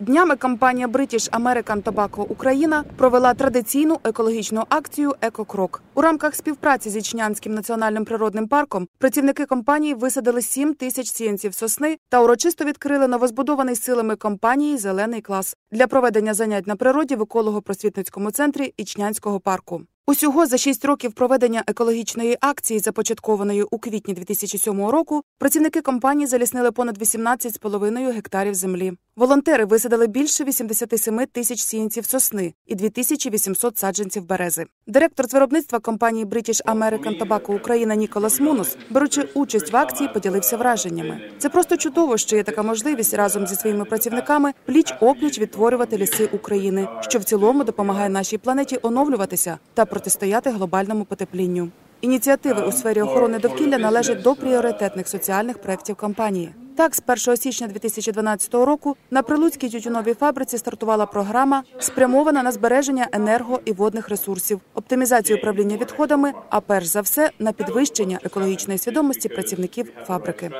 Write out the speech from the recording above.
Днями компанія British American Tobacco Україна провела традиційну екологічну акцію Екокрок. У рамках співпраці з Ічнянським національним природним парком працівники компанії висадили 7 тисяч сіянців сосни та урочисто відкрили новозбудований силами компанії Зелений клас для проведення занять на природі в еколого-просвітницькому центрі Ічнянського парку. Усього за шість років проведення екологічної акції, започаткованої у квітні 2007 року, працівники компанії заліснили понад 18,5 гектарів землі. Волонтери висадили більше 87 тисяч сіянців сосни і 2800 саджанців берези. Директор з виробництва компанії British American Tobacco Україна Ніколас Мунус, беручи участь в акції, поділився враженнями. Це просто чудово, що є така можливість разом зі своїми працівниками пліч опліч відтворювати ліси України, що в цілому допомагає нашій планеті оновлюватися та протистояти глобальному потеплінню. Ініціативи у сфері охорони довкілля належать до пріоритетних соціальних проєктів компанії. Так, з 1 січня 2012 року на Прилуцькій тютюновій фабриці стартувала програма, спрямована на збереження енерго і водних ресурсів, оптимізацію управління відходами, а перш за все на підвищення екологічної свідомості працівників фабрики.